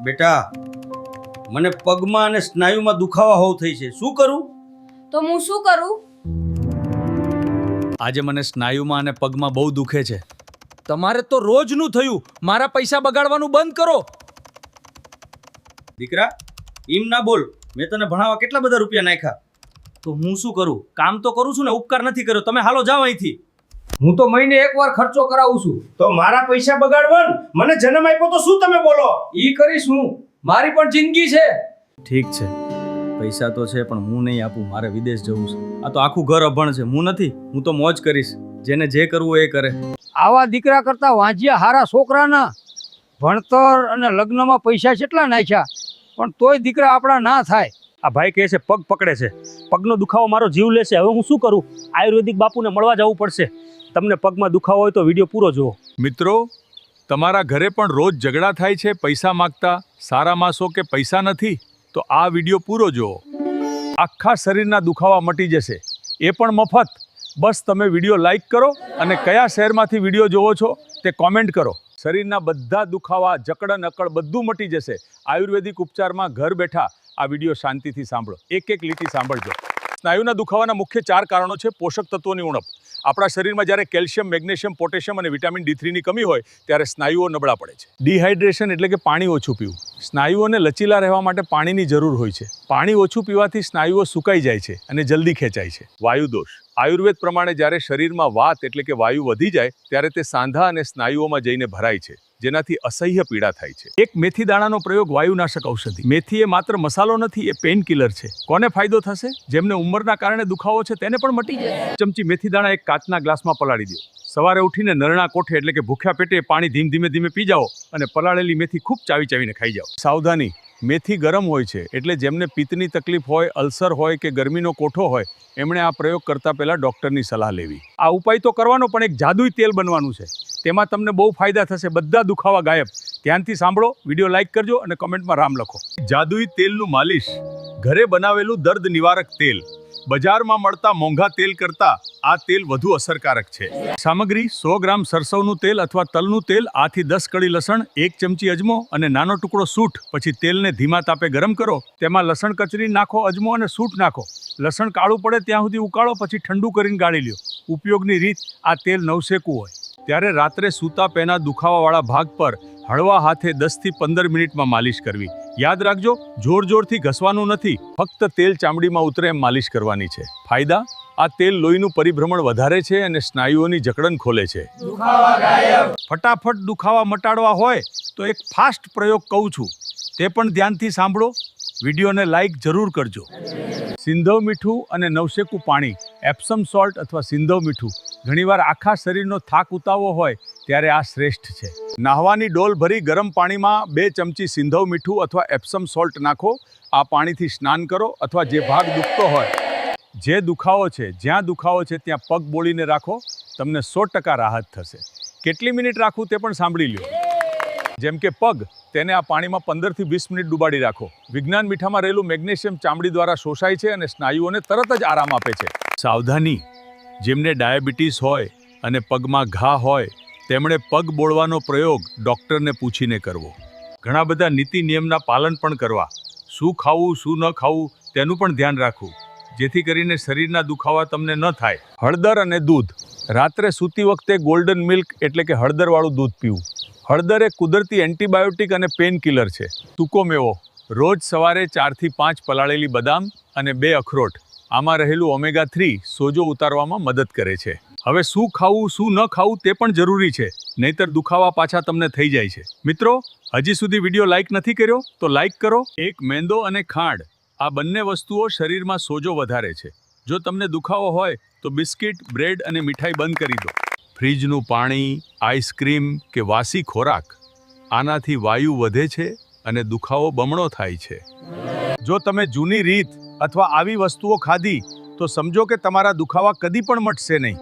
બેટા મને પગમાં અને સ્નાયુમાં દુખાવા હોવ થઈ છે. શું કરું? તો હું શું કરું? આજે મને સ્નાયુમાં અને પગમાં બહુ દુખે છે. તમારે તો રોજનું થયું. મારા પૈસા બગાડવાનું બંધ કરો. દીકરા એમ ના બોલ. મેં તને ભણાવવા કેટલા બધા રૂપિયા નાખ્યા? તો હું શું કરું? કામ તો કરું છું ને ઉપકાર નથી કર્યો. તમે હાલો જાઓ અહીંથી. હું તો મહિને એકવાર ખર્ચો કરાવું છું. તો મારા પૈસા બગાડવા મને જન્મ આપ્યો તો શું તમે બોલો? ઈ કરીશ હું. મારી પણ જિંદગી છે. ઠીક છે. પૈસા તો છે પણ હું નહીં આપું. મારે વિદેશ જવું છે. આ તો આખું ઘર અભણ છે. હું નથી. હું તો મોજ કરીશ. જેને જે કરવું એ કરે. આવા દીકરા કરતા વાંજિયા હારા છોકરાના ભણતર અને લગ્નમાં પૈસા કેટલા નાખ્યા? પણ તોય દીકરા આપણા ના થાય. આ ભાઈ કહે છે, પગ પકડે છે. પગનો દુખાવો મારો જીવ લેશે. હવે હું શું કરું? આયુર્વેદિક બાપુને મળવા જવું પડશે. તમને પગમાં દુખાવો હોય તો વીડિયો પૂરો જુઓ. મિત્રો, તમારા ઘરે પણ રોજ ઝઘડા થાય છે પૈસા માંગતા, સારા માસો કે પૈસા નથી? તો આ વીડિયો પૂરો જુઓ. આખા શરીરના દુખાવા મટી જશે. એ પણ મફત. બસ તમે વીડિયો લાઈક કરો અને કયા શહેરમાંથી વીડિયો જોવો છો તે કોમેન્ટ કરો. શરીરના બધા દુખાવા જકડન અકડ બધું મટી જશે. આયુર્વેદિક ઉપચારમાં ઘર બેઠા આ વીડિયો શાંતિથી સાંભળો. એક એક લીટી સાંભળજો. સ્નાયુના દુખાવાના મુખ્ય ચાર કારણો છે પોષક તત્વોની ઉણપ. આપણા શરીરમાં જ્યારે કેલ્શિયમ, મેગ્નેશિયમ, પોટેશિયમ અને વિટામિન ડી થ્રીની કમી હોય, ત્યારે સ્નાયુઓ નબળા પડે છે. ડિહાઇડ્રેશન એટલે કે પાણી ઓછું પીવું. સ્નાયુઓને લચીલા રહેવા માટે પાણીની જરૂર હોય છે. પાણી ઓછું પીવાથી સ્નાયુઓ સુકાઈ જાય છે અને જલ્દી ખેંચાય છે. વાયુ દોષ આયુર્વેદ પ્રમાણે જ્યારે શરીરમાં વાત એટલે કે વાયુ વધી જાય, ત્યારે તે સાંધા અને સ્નાયુઓમાં જઈને ભરાય છે, જેનાથી અસહ્ય પીડા થાય છે. એક મેથી દાણાનો પ્રયોગ વાયુનાશક ઔષધિ. મેથી એ માત્ર મસાલો નથી, એ પેઇન કિલર છે. કોને ફાયદો થશે? જેમને ઉંમરના કારણે દુખાવો છે, તેને પણ મટી જાય ચમચી મેથી દાણા એક કાચના ગ્લાસમાં પલાળી દો. સવારે ઉઠીને નરણા કોઠે એટલે કે ભૂખ્યા પેટે પાણી ધીમે ધીમે ધીમે પી જાઓ અને પલાળેલી મેથી ખૂબ ચાવી ચાવીને ખાઈ જાઓ. સાવધાની. મેથી ગરમ હોય છે, એટલે જેમને પિત્તની તકલીફ હોય, અલ્સર હોય કે ગરમીનો કોઠો હોય, એમણે આ પ્રયોગ કરતાં પહેલાં ડૉક્ટરની સલાહ લેવી. આ ઉપાય તો કરવાનો, પણ એક જાદુઈ તેલ બનવાનું છે. તેમાં તમને બહુ ફાયદા થશે, બધા દુખાવા ગાયબ. ધ્યાનથી સાંભળો, વીડિયો લાઇક કરજો અને કમેન્ટમાં રામ લખો. જાદુઈ તેલનું માલિશ. ઘરે બનાવેલું દર્દ નિવારક તેલ. બજારમાં મળતા મોંઘા તેલ કરતા આ તેલ વધુ અસરકારક છે. સામગ્રી સો ગ્રામ સરસવનું તેલ અથવા તલનું તેલ, આથી દસ કળી લસણ, એક ચમચી અજમો અને નાનો ટુકડો સૂટ. પછી તેલને ધીમા તાપે ગરમ કરો. તેમાં લસણ કચરી નાખો, અજમો અને સૂટ નાખો. લસણ કાળું પડે ત્યાં સુધી ઉકાળો, પછી ઠંડુ કરીને ગાળી લ્યો. ઉપયોગની રીત આ તેલ નવશેકું હોય. ત્યારે રાત્રે સૂતા પહેના દુખાવાવાળા ભાગ પર હળવા હાથે દસથી પંદર મિનિટમાં માલિશ કરવી. યાદ રાખજો, જોર જોરથી ઘસવાનું નથી. ફક્ત તેલ ચામડીમાં ઉતરે એમ માલિશ કરવાની છે. ફાયદા? આ તેલ લોહીનું પરિભ્રમણ વધારે છે અને સ્નાયુઓની જકડન ખોલે છે. ફટાફટ દુખાવા મટાડવા હોય તો એક ફાસ્ટ પ્રયોગ કહું છું. તે પણ ધ્યાનથી સાંભળો. વિડીયોને લાઈક જરૂર કરજો. સિંધવ મીઠું અને નવશેકું પાણી, એપ્સમ સોલ્ટ અથવા સિંધવ મીઠું, ઘણીવાર આખા શરીરનો થાક ઉતાવવો હોય ત્યારે આ શ્રેષ્ઠ છે. નાહવાની ડોલ ભરી ગરમ પાણીમાં બે ચમચી સિંધવ મીઠું અથવા એપ્સમ સોલ્ટ નાખો. આ પાણીથી સ્નાન કરો અથવા જે ભાગ દુખતો હોય જે દુખાવો છે, જ્યાં દુખાવો છે, ત્યાં પગ બોળીને રાખો, તમને સો ટકા રાહત થશે. કેટલી મિનિટ રાખવું તે પણ સાંભળી લ્યો. જેમ કે પગ, તેને આ પાણીમાં પંદરથી વીસ મિનિટ ડુબાડી રાખો. વિજ્ઞાન મીઠામાં રહેલું મેગ્નેશિયમ ચામડી દ્વારા શોષાય છે અને સ્નાયુઓને તરત જ આરામ આપે છે. સાવધાની. જેમને ડાયાબિટીસ હોય અને પગમાં ઘા હોય, તેમણે પગ બોળવાનો પ્રયોગ ડૉક્ટરને પૂછીને કરવો. ઘણા બધા નીતિ નિયમના પાલન પણ કરવા. શું ખાવું, શું ન ખાવું, તેનું પણ ધ્યાન રાખવું. જેથી કરીને શરીરના દુખાવા તમને ન થાય. હળદર અને દૂધ. રાત્રે સૂતી વખતે ગોલ્ડન મિલ્ક એટલે કે હળદરવાળું દૂધ પીવું. હળદર એ કુદરતી એન્ટીબાયોટિક અને પેન કિલર છે. સૂકો મેવો. રોજ સવારે ચારથી પાંચ પલાળેલી બદામ અને બે અખરોટ. આમાં રહેલું ઓમેગા થ્રી સોજો ઉતારવામાં મદદ કરે છે. હવે શું ખાવું, શું ન ખાવું તે પણ જરૂરી છે. નહીતર દુખાવા પાછા તમને થઈ જાય છે. મિત્રો, હજી સુધી વીડિયો લાઇક નથી કર્યો તો લાઇક કરો. એક મેંદો અને ખાંડ. આ બંને વસ્તુઓ શરીરમાં સોજો વધારે છે. જો તમને દુખાવો હોય, તો બિસ્કિટ, બ્રેડ અને મીઠાઈ બંધ કરી દો. ફ્રીજનું પાણી, આઈસ્ક્રીમ કે વાસી ખોરાક. આનાથી વાયુ વધે છે અને દુખાવો બમણો થાય છે. જો તમે જૂની રીત અથવા આવી વસ્તુઓ ખાધી, તો સમજો કે તમારા દુખાવા કદી પણ મટશે નહીં.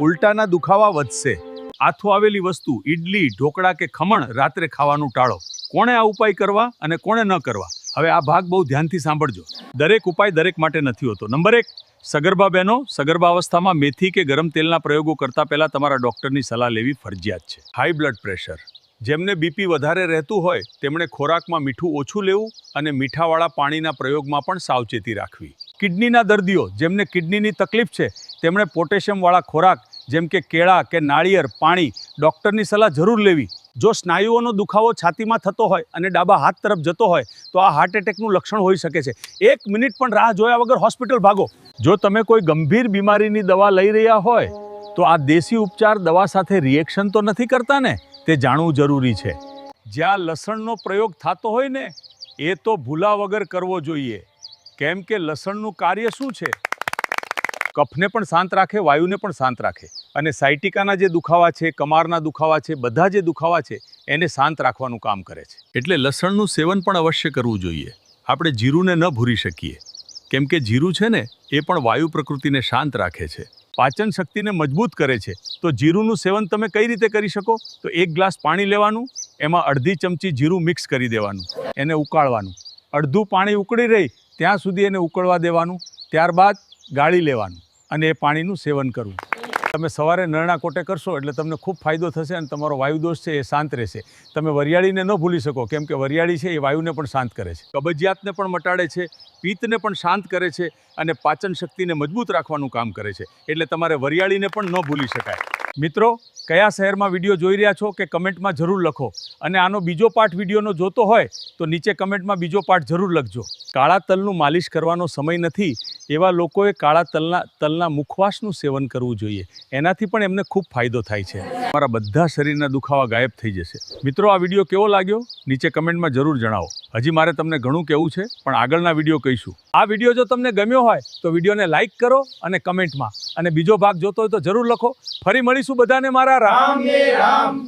ઉલટાના દુખાવા વધશે. આથો આવેલી વસ્તુ, ઈડલી, ઢોકળા કે ખમણ રાત્રે ખાવાનું ટાળો. કોણે આ ઉપાય કરવા અને કોણે ન કરવા? હવે આ ભાગ બહુ ધ્યાનથી સાંભળજો. દરેક ઉપાય દરેક માટે નથી હોતો. નંબર એક, સગર્ભા બહેનો સગર્ભા અવસ્થામાં મેથી કે ગરમ તેલના પ્રયોગો કરતા પહેલા તમારા ડોક્ટરની સલાહ લેવી ફરજિયાત છે. હાઈ બ્લડ પ્રેશર જેમને બીપી વધારે રહેતું હોય, તેમણે ખોરાકમાં મીઠું ઓછું લેવું અને મીઠાવાળા પાણીના પ્રયોગમાં પણ સાવચેતી રાખવી. કિડનીના દર્દીઓ, જેમને કિડનીની તકલીફ છે, તેમણે પોટેશિયમવાળા ખોરાક, જેમ કે કેળા કે નાળિયેર, પાણી, ડૉક્ટરની સલાહ જરૂર લેવી. જો સ્નાયુઓનો દુખાવો છાતીમાં થતો હોય અને ડાબા હાથ તરફ જતો હોય, તો આ હાર્ટ એટેકનું લક્ષણ હોઈ શકે છે. એક મિનિટ પણ રાહ જોયા વગર હોસ્પિટલ ભાગો. જો તમે કોઈ ગંભીર બીમારીની દવા લઈ રહ્યા હોય, તો આ દેશી ઉપચાર દવા સાથે રિએક્શન તો નથી કરતા ને? તે જાણવું જરૂરી છે. જ્યાં લસણનો પ્રયોગ થતો હોય ને, એ તો ભૂલા વગર કરવો જોઈએ. કેમ કે લસણનું કાર્ય શું છે? કફને પણ શાંત રાખે, વાયુને પણ શાંત રાખે. અને સાયટિકાના જે દુખાવા છે, કમારના દુખાવા છે, બધા જે દુખાવા છે, એને શાંત રાખવાનું કામ કરે છે. એટલે લસણનું સેવન પણ અવશ્ય કરવું જોઈએ. આપણે જીરુંને ન ભૂરી શકીએ. કેમ કે જીરું છે ને, એ પણ વાયુ પ્રકૃતિને શાંત રાખે છે. પાચન શક્તિને મજબૂત કરે છે. તો જીરુંનું સેવન તમે કઈ રીતે કરી શકો? તો એક ગ્લાસ પાણી લેવાનું, એમાં અડધી ચમચી જીરું મિક્સ કરી દેવાનું, એને ઉકાળવાનું. અડધું પાણી ઉકળી રહી, ત્યાં સુધી એને ઉકળવા દેવાનું. ત્યારબાદ ગાળી લેવાનું અને એ પાણીનું સેવન કરવું. તમે સવારે નરણા કોટે કરશો એટલે તમને ખૂબ ફાયદો થશે અને તમારો વાયુદોષ છે એ શાંત રહેશે. તમે વરિયાળીને ન ભૂલી શકો, કેમ કે વરિયાળી છે એ વાયુને પણ શાંત કરે છે. કબજિયાતને પણ મટાડે છે, પિત્તને પણ શાંત કરે છે અને પાચન શક્તિને મજબૂત રાખવાનું કામ કરે છે. એટલે તમારે વરિયાળીને પણ ન ભૂલી શકાય. મિત્રો, કયા શહેરમાં વીડિયો જોઈ રહ્યા છો કે કમેન્ટમાં જરૂર લખો. અને આનો બીજો પાર્ટ વિડીયોનો જોતો હોય તો નીચે કમેન્ટમાં બીજો પાર્ટ જરૂર લખજો. કાળા તલનું માલિશ કરવાનો સમય નથી એવા લોકોએ કાળા તલના તલના મુખવાસનું સેવન કરવું જોઈએ. એનાથી પણ એમને ખૂબ ફાયદો થાય છે. મારા બધા શરીરના દુખાવા ગાયબ થઈ જશે. મિત્રો, આ વીડિયો કેવો લાગ્યો? નીચે કમેન્ટમાં જરૂર જણાવો. હજી મારે તમને ઘણું કહેવું છે, પણ આગળના વીડિયો કહીશું. આ વીડિયો જો તમને ગમ્યો હોય, તો વિડીયોને લાઇક કરો અને કમેન્ટમાં. અને બીજો ભાગ જોતો હોય તો જરૂર લખો. ફરી મળીશું બધાને મારા રામ.